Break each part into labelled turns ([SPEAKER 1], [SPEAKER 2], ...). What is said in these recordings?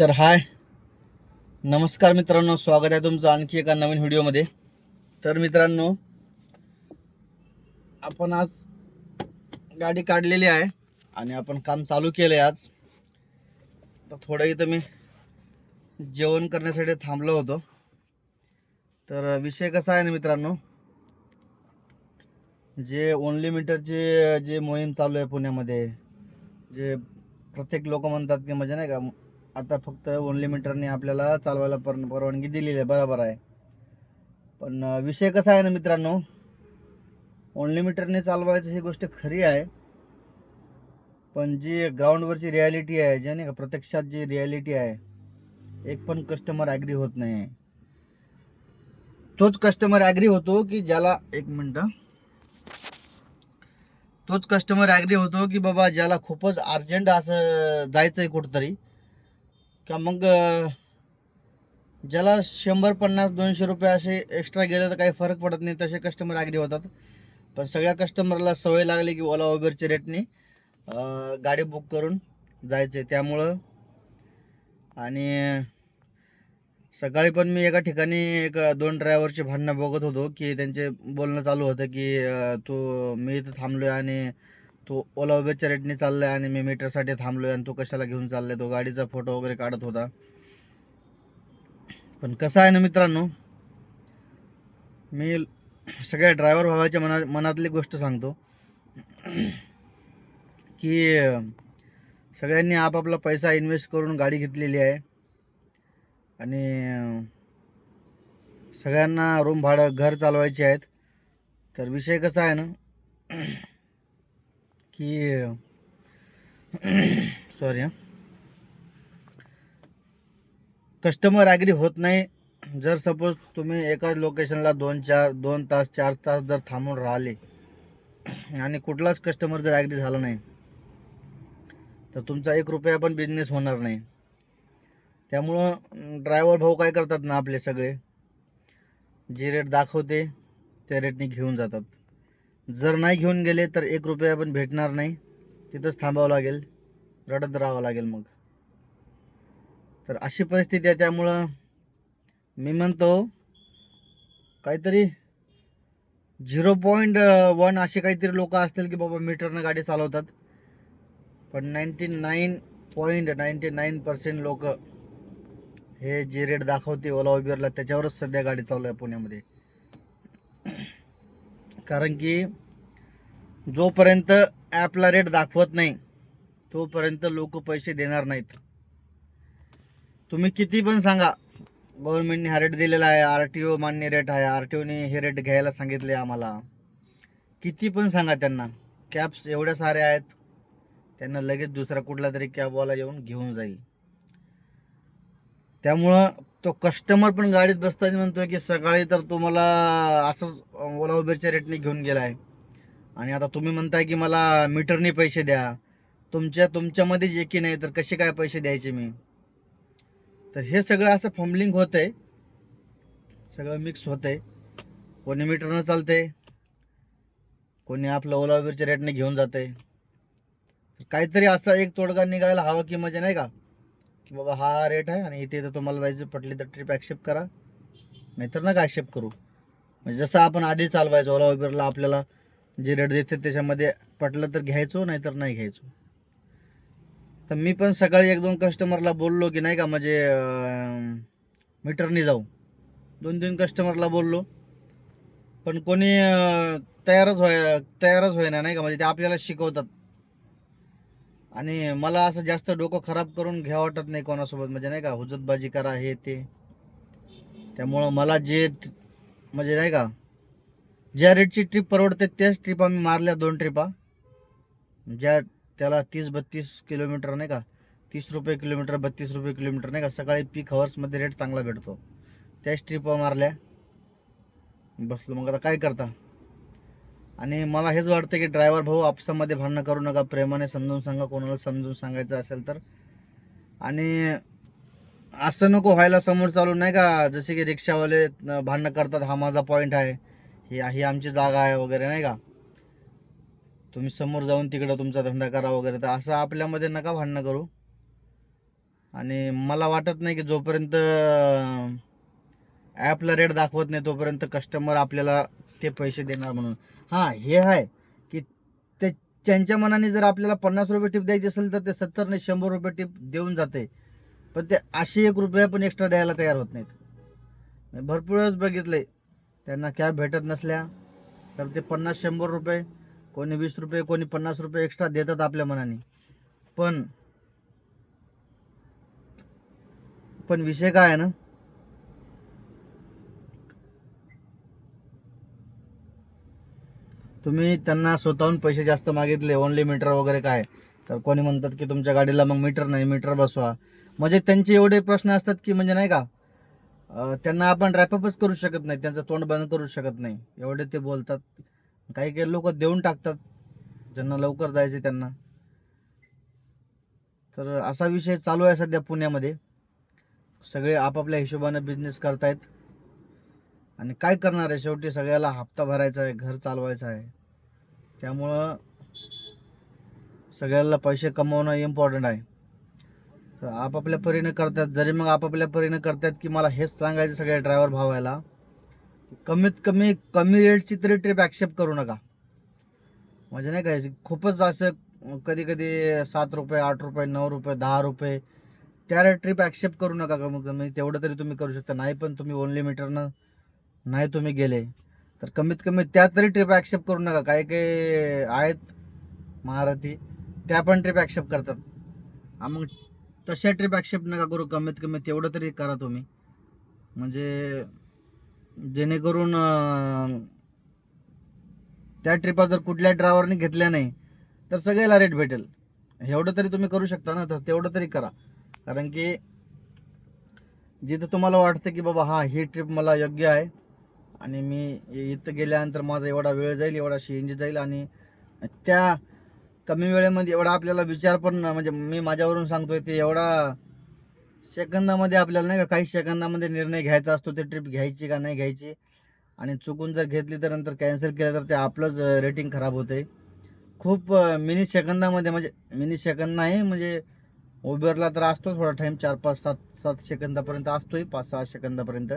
[SPEAKER 1] तर हाय. नमस्कार मित्रांनो स्वागत आहे तुमचं आणखी एका नवीन व्हिडिओमध्ये. तर मित्रांनो आपण आज गाडी काढलेली आहे आणि आपण काम चालू केलं आहे आज. तर थोडं इथं मी जेवण करण्यासाठी थांबलो होतो. तर विषय कसा आहे ना मित्रांनो जे ओनली मीटरची जे मोहीम चालू आहे पुण्यामध्ये जे प्रत्येक लोक म्हणतात की म्हणजे नाही का आता फक्त ओनली मीटरने आपल्याला चालवायला पर परवानगी दिलेली आहे बरोबर आहे. पण विषय कसा आहे ना मित्रांनो? ओनली मीटरने चालवायचं ही गोष्ट खरी आहे. पण जी ग्राउंडवरची रियालिटी आहे जे नाही का प्रत्यक्षात जी रियालिटी आहे एक पण कस्टमर ॲग्री होत नाही. आहे तोच कस्टमर ॲग्री होतो की ज्याला एक मिनटं तोच कस्टमर ॲग्री होतो की बाबा ज्याला खूपच अर्जंट असं जायचं आहे कुठंतरी का मग ज्याला शंभर पन्नास दोनशे रुपये असे एक्स्ट्रा गेले तर काही फरक पडत नाही तसे कस्टमर आग्री होतात. पण सगळ्या कस्टमरला सवय लागली की ओला उबेरच्या रेटने गाडी बुक करून जायचे त्यामुळं आणि सकाळी पण मी एका ठिकाणी एक दोन ड्रायव्हरचे भांडणं बघत होतो की त्यांचे बोलणं चालू होतं की तू मी इथं थांबलोय आणि तो ओला उबेरच्या रेटने चाललाय आणि मी मीटरसाठी थांबलोय आणि तो कशाला घेऊन चाललाय? तो गाडीचा फोटो वगैरे काढत होता. पण कसं आहे ना मित्रांनो मी सगळ्या ड्रायव्हर भावाच्या मना मनातली गोष्ट सांगतो. की सगळ्यांनी आपापला पैसा इन्व्हेस्ट करून गाडी घेतलेली आहे. आणि सगळ्यांना रूम भाडं घर चालवायचे आहेत. तर विषय कसा आहे ना की सॉरी कस्टमर ॲग्री होत नाही. जर सपोज तुम्ही एकाच लोकेशनला दोन चार दोन तास चार तास जर थांबून राहिले आणि कुठलाच कस्टमर जर ॲग्री झाला नाही तर तुमचा एक रुपया पण बिझनेस होणार नाही. त्यामुळं ड्रायव्हर भाऊ काय करतात ना आपले सगळे? जे रेट दाखवते त्या रेटने घेऊन जातात. जर नाही घेऊन गेले तर एक रुपया पण भेटणार नाही. तिथंच थांबावं लागेल. रडत राहावं लागेल मग. तर अशी परिस्थिती आहे त्यामुळं मी म्हणतो काहीतरी झिरो पॉईंट वन असे काहीतरी लोक असतील की बाबा मीटरनं गाडी चालवतात. पण ninety nine point ninety nine percent लोक हे जे रेट दाखवते ओला उबेरला त्याच्यावरच सध्या गाडी चालू आहे पुण्यामध्ये. कारण की जोपर्यंत ॲपला रेट दाखवत नाही तोपर्यंत लोक पैसे देणार नाहीत. तुम्ही किती पण सांगा गव्हर्नमेंटने हा रेट दिलेला आहे आर टी ओ मान्य रेट आहे आर टी ओने हे रेट घ्यायला सांगितले आम्हाला. किती पण सांगा त्यांना कॅब्स एवढ्या साऱ्या आहेत त्यांना लगेच दुसरा कुठला तरी कॅबवाला येऊन घेऊन जाईल. त्यामुळं तो कस्टमर पण गाडीत बसताना म्हणतोय की सकाळी तर तुम्हाला असंच ओला उबेरच्या रेटने घेऊन गेला आहे आणि आता तुम्ही म्हणताय की मला मीटरने पैसे द्या. तुमच्या तुमच्यामध्येच एकी नाही? तर कसे काय पैसे द्यायचे मी? तर हे सगळं असं फॉर्मलिंग होत आहे सगळं मिक्स होत आहे कोणी मीटरनं चालते कोणी आपलं ओला उबेरच्या रेटने घेऊन जाते काहीतरी असा एक तोडगा निघायला हवा की म्हणजे नाही का? की बाबा हा रेट आहे आणि इथे तर तुम्हाला जायचं पटली तर ट्रिप ॲक्सेप्ट करा. नाहीतर नका ॲक्सेप्ट करू. म्हणजे जसं आपण आधी चालवायचो ओला उबेरला आपल्याला जे रेट देते त्याच्यामध्ये पटलं तर घ्यायचो नाहीतर नाही घ्यायचो. तर मी पण सकाळी एक दोन कस्टमरला बोललो की नाही का म्हणजे मीटरनी जाऊ. दोन तीन कस्टमरला बोललो. पण कोणी तयारच व्हाय तयारच व्हायना नाही का? म्हणजे ते आपल्याला शिकवतात. आणि मला असं जास्त डोकं खराब करून घ्या वाटत नाही कोणासोबत. म्हणजे नाही का हुजतबाजी करा हे ते. त्यामुळं मला जे म्हणजे नाही का ज्या रेटची ट्रिप परवडते त्याच ट्रिप आम्ही मारल्या दोन ट्रिपा ज्या त्याला तीस बत्तीस किलोमीटर नाही का तीस रुपये किलोमीटर बत्तीस रुपये किलोमीटर नाही का सकाळी पीक हवर्समध्ये रेट चांगला भेटतो. त्याच ट्रिपा मारल्या. बसलो मग आता काय करता? आणि मला हेच वाटतं की ड्रायव्हर भाऊ आपसामध्ये भांडणं करू नका प्रेमाने समजून सांगा कोणाला समजून सांगायचं असेल तर. आणि असं नको व्हायला समोर चालू नाही का? जसे की रिक्षावाले भांडणं करतात हा माझा पॉईंट आहे ही ही आमची जागा आहे वगैरे नाही का? तुम्ही समोर जाऊन तिकडं तुमचा धंदा करा वगैरे तर असं आपल्यामध्ये नका भांडणं करू. आणि मला वाटत नाही की जोपर्यंत ॲपला रेट दाखवत नाही तोपर्यंत कस्टमर आपल्याला ते पैसे देणार म्हणून. हां हे आहे की ते त्यांच्या मनाने जर आपल्याला पन्नास रुपये टिप द्यायची असेल तर ते सत्तर नाही शंभर रुपये टिप देऊन जाते. पण ते असे एक रुपया पण एक्स्ट्रा द्यायला तयार होत नाहीत. मी भरपूर वेळेस बघितले त्यांना कॅब भेटत नसल्या तर ते पन्नास शंभर रुपये कोणी वीस रुपये कोणी पन्नास रुपये एक्स्ट्रा देतात आपल्या मनाने. पण पण विषय काय आहे ना तुम्ही त्यांना स्वतःहून पैसे जास्त मागितले ओनली मीटर वगैरे काय तर कोणी म्हणतात की तुमच्या गाडीला मग मीटर नाही मीटर बसवा. म्हणजे त्यांचे एवढे प्रश्न असतात की म्हणजे नाही का त्यांना आपण रॅपअपच करू शकत नाही त्यांचं तोंड बंद करू शकत नाही. एवढे ते बोलतात. काही काही लोक देऊन टाकतात ज्यांना लवकर जायचे त्यांना. तर असा विषय चालू आहे सध्या पुण्यामध्ये. सगळे आपापल्या हिशोबानं बिझनेस करतायत. आणि काय करणार आहे शेवटी? सगळ्याला हप्ता भरायचा आहे घर चालवायचं आहे. त्यामुळं सगळ्याला पैसे कमवणं इम्पॉर्टंट आहे. तर आपापल्या परीने करतात जरी मग आपापल्या परीने करतात की मला हेच सांगायचं सगळ्या ड्रायव्हर भावायला कमीत कमी कमी रेटची तरी ट्रिप ॲक्सेप्ट करू नका. म्हणजे नाही काय खूपच असं कधी कधी सात रुपये आठ रुपये नऊ रुपये दहा रुपये त्या ट्रिप ॲक्सेप्ट करू नका कमीत कमी तेवढं तरी तुम्ही करू शकता. नाही पण तुम्ही ओनली मीटरनं नाही तुम्ही गेले तर कमीत कमी त्या तरी ट्रिप ॲक्सेप्ट करू नका. काही काही आहेत महारथी त्या पण ट्रिप ॲक्सेप्ट करतात. मग तशा ट्रिप ॲक्सेप्ट नका करू कमीत कमी तेवढं तरी करा तुम्ही. म्हणजे जेणेकरून त्या ट्रिपा जर कुठल्या ड्रायव्हरने घेतल्या नाही तर सगळ्याला रेट भेटेल. एवढं तरी तुम्ही करू शकता ना तर तेवढं तरी करा. कारण की जिथं तुम्हाला वाटतं की बाबा हा ही ट्रिप मला योग्य आहे आणि मी इथं गेल्यानंतर माझा एवढा वेळ जाईल एवढा शेंज जाईल आणि त्या कमी वेळेमध्ये एवढा आपल्याला विचार पण म्हणजे मी माझ्यावरून सांगतोय ते एवढा सेकंदामध्ये आपल्याला नाही का काही सेकंदामध्ये निर्णय घ्यायचा असतो ते ट्रिप घ्यायची का नाही घ्यायची. आणि चुकून जर घेतली तर नंतर कॅन्सल केलं तर ते आपलंच रेटिंग खराब होते खूप मिनी सेकंदामध्ये म्हणजे मिनी सेकंद नाही म्हणजे उबेरला तर असतो थोडा टाईम चार पाच सात सात सेकंदापर्यंत असतोय पाच सहा सेकंदापर्यंत.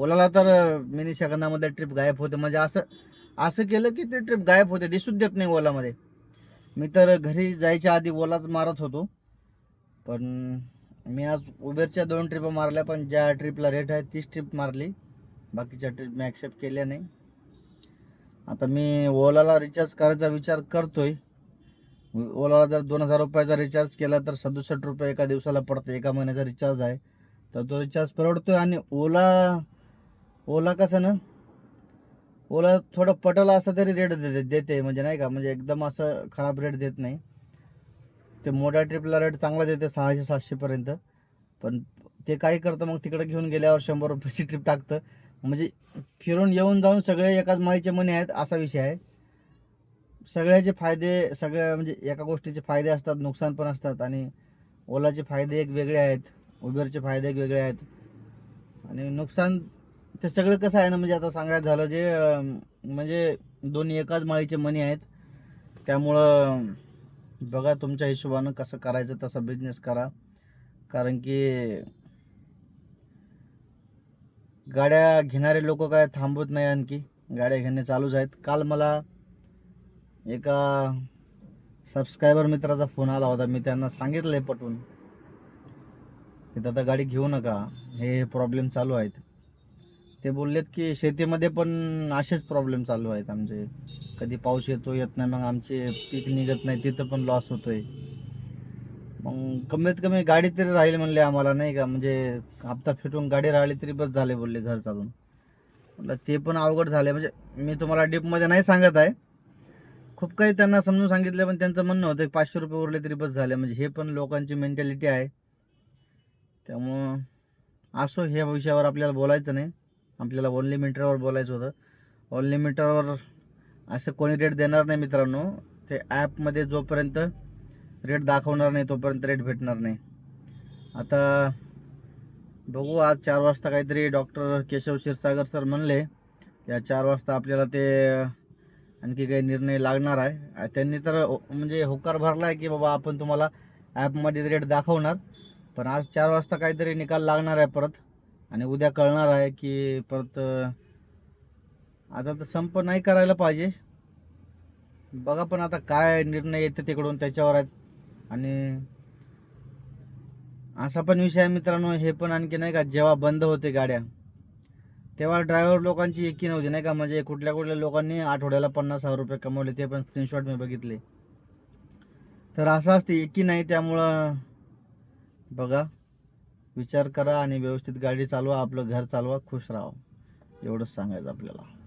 [SPEAKER 1] ओलाला तर मिनी सेकंदामध्ये ट्रिप गायब होते. म्हणजे असं असं केलं की ते ट्रिप गायब होते. दिसूच देत नाही ओलामध्ये. मी तर घरी जायच्या आधी ओलाच मारत होतो. पण मी आज उबेरच्या दोन ट्रिपा मारल्या पण ज्या ट्रिपला रेट आहे तीच ट्रिप मारली. बाकीच्या ट्रिप मी ॲक्सेप्ट केल्या नाही. आता मी ओलाला रिचार्ज करायचा विचार करतोय. ओलाला जर दोन हजार रुपयाचा रिचार्ज केला तर सदुसष्ट रुपये एका दिवसाला पडतं. एका महिन्याचा रिचार्ज आहे. तर तो रिचार्ज परवडतोय आणि ओला ओला कसं ना? ओला थोडं पटलं असं तरी रेट देते देते म्हणजे नाही का? म्हणजे एकदम असं खराब रेट देत नाही. ते मोठ्या ट्रिपला रेट चांगला देते सहाशे सातशेपर्यंत पण ते काय करतं मग तिकडे घेऊन गेल्यावर शंभर रुपयाची ट्रिप टाकतं. म्हणजे फिरून येऊन जाऊन सगळे एकाच माईचे मनी आहेत असा विषय आहे. सगळ्याचे फायदे सगळ्या म्हणजे एका गोष्टीचे फायदे असतात नुकसान पण असतात. आणि ओलाचे फायदे एक वेगळे आहेत उबेरचे फायदे एक वेगळे आहेत. आणि नुकसान ते सगळं कसं आहे ना म्हणजे आता सांगायचं झालं जे म्हणजे दोन्ही एकाच माळीचे मनी आहेत. त्यामुळं बघा तुमच्या हिशोबानं कसं करायचं तसा बिझनेस करा. कारण की गाड्या घेणारे लोक काय थांबत नाही आणखी. गाड्या घेणे चालूच आहेत. काल मला एका सबस्क्रायबर मित्राचा फोन आला होता. मी त्यांना सांगितलं आहे पटवून. की दादा गाडी घेऊ नका. हे प्रॉब्लेम चालू आहेत. ते बोललेत की शेतीमध्ये पण असेच प्रॉब्लेम चालू आहेत आमचे. कधी पाऊस येतो येत नाही मग आमचे पीक निघत नाही तिथं पण लॉस होतोय. मग कमीत कमी गाडी तरी राहील म्हणले आम्हाला नाही का? म्हणजे हप्ता फिटून गाडी राहिली तरी बस झाले बोलले घर चालून. म्हटलं ते पण अवघड झाले. म्हणजे मी तुम्हाला डीपमध्ये नाही सांगत आहे. खूप काही त्यांना समजून सांगितलं पण त्यांचं म्हणणं होतं की पाचशे रुपये उरले तरी बस झाले. म्हणजे हे पण लोकांची मेंटॅलिटी आहे. त्यामुळं असो ह्या विषयावर आपल्याला बोलायचं नाही. आपल्याला ओनली मीटरवर बोलायचं होतं. ओनली मीटरवर असं कोणी रेट देणार नाही मित्रांनो. ते ॲपमध्ये जोपर्यंत रेट दाखवणार नाही तोपर्यंत रेट भेटणार नाही. आता बघू आज चार वाजता काहीतरी डॉक्टर केशव क्षीरसागर सर म्हणले या चार वाजता आपल्याला ते आणखी काही निर्णय लागणार आहे. त्यांनी तर हो- म्हणजे होकार भरला आहे की बाबा आपण तुम्हाला ॲपमध्ये रेट दाखवणार. पण आज चार वाजता काहीतरी निकाल लागणार आहे परत. आणि उद्या कळणार आहे की परत आता तर संप नाही करायला पाहिजे. बघा पण आता काय निर्णय येते तिकडून त्याच्यावर आहेत. आणि असा पण विषय आहे मित्रांनो हे पण आणखी नाही का जेव्हा बंद होते गाड्या तेव्हा ड्रायव्हर लोकांची एकी नव्हती नाही का? म्हणजे कुठल्या कुठल्या लोकांनी आठवड्याला पन्नास हजार रुपये कमवले ते पण स्क्रीनशॉट मी बघितले. तर असं असते एकी नाही त्यामुळं बघा. विचार करा आणि व्यवस्थित गाडी चालवा आपलं घर चालवा खुश राहा. एवढंच सांगायचं आपल्याला.